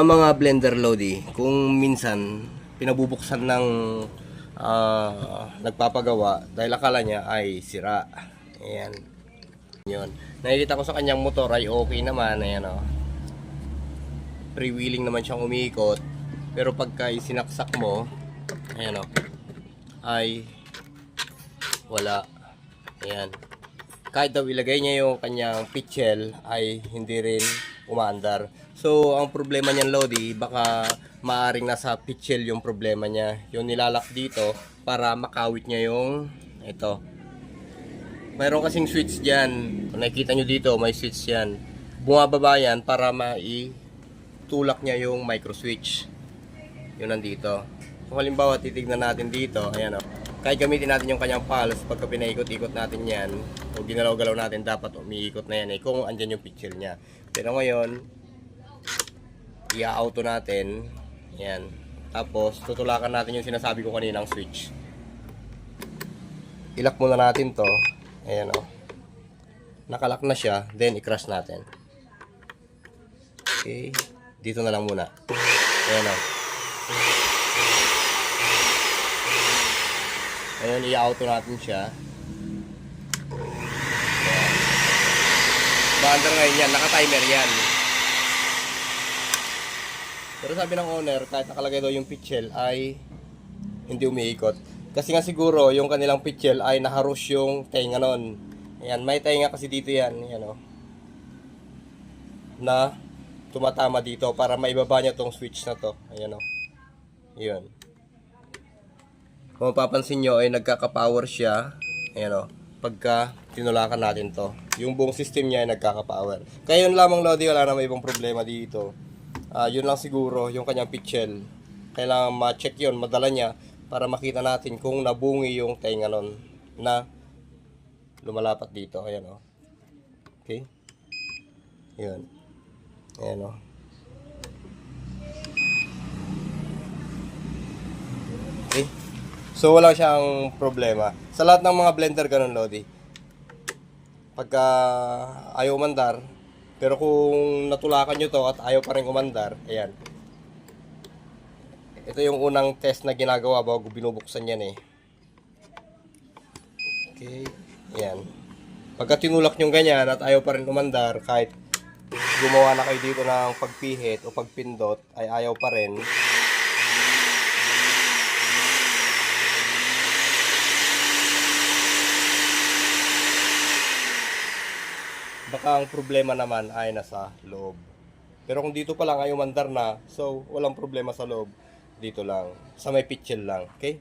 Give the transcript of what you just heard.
Sa mga blender Lodi, kung minsan pinabubuksan ng ah, nagpapagawa dahil akala niya ay sira. Ayan. Yun. Nakikita ko sa kanyang motor ay okay naman. Ayan o. Freewheeling naman siyang umiikot. Pero pagka isinaksak mo, ayan o, ay wala. Ayan. Kahit daw ilagay niya yung kanyang pitchel ay hindi rin umaandar. So, ang problema niyan, Lodi, baka maaring nasa pitchel yung problema niya. Yung nilalak dito para makawit niya yung ito. Mayroon kasing switch dyan. Kung nakikita nyo dito, may switch yan. Bumababa yan para maitulak niya yung micro switch. Yun nandito. Kung halimbawa titignan natin dito, ayan o. Kahit gamitin natin yung kanyang pulse, pagka pinaikot-ikot natin yan, o ginalaw-galaw natin, dapat umiikot na yan eh, kung andyan yung picture niya. Pero ngayon, i-auto natin, yan. Tapos, tutulakan natin yung sinasabi ko kaninang switch. Ilak muna natin to. Ayan o. Nakalak na siya, then i-crush natin. Okay. Dito na lang muna. Ayan o. Ayun, i-auto natin siya. Ayan. Baandar ngayon yan, naka-timer yan. Pero sabi ng owner, kahit nakalagay daw yung pitchel ay hindi umiikot. Kasi nga siguro, yung kanilang pitchel ay naharus yung tenga nun. Ayan, may tenga kasi dito yan. Ayan o. Na tumatama dito para maibaba niya tong switch na to. Ayan o. Yun. Kung mapapansin nyo ay nagkaka-power siya. Ayan o. Pagka tinulakan natin to. Yung buong system niya ay nagkaka-power. Kaya yun lamang Lodi, wala na may ibang problema dito. Ah, yun lang siguro yung kanyang pitchel. Kailangan ma-check yun, madala niya para makita natin kung nabungi yung tenga nun na lumalapat dito. Ayan o. Okay? Yun. Ayan o. Okay? So wala siyang problema. Sa lahat ng mga blender ganun, Lodi. Pagka ayaw umandar, pero kung natulakan nyo to at ayaw pa rin umandar, ayan. Ito yung unang test na ginagawa bago binubuksan yan eh. Okay, ayan. Pagka tinulak nyo ganyan at ayaw pa rin umandar, kahit gumawa na kayo dito ng pagpihit o pagpindot, ay ayaw pa rin, baka ang problema naman ay nasa loob. Pero kung dito pa lang ay umandar na, so walang problema sa loob. Dito lang. Sa may pitchel lang. Okay?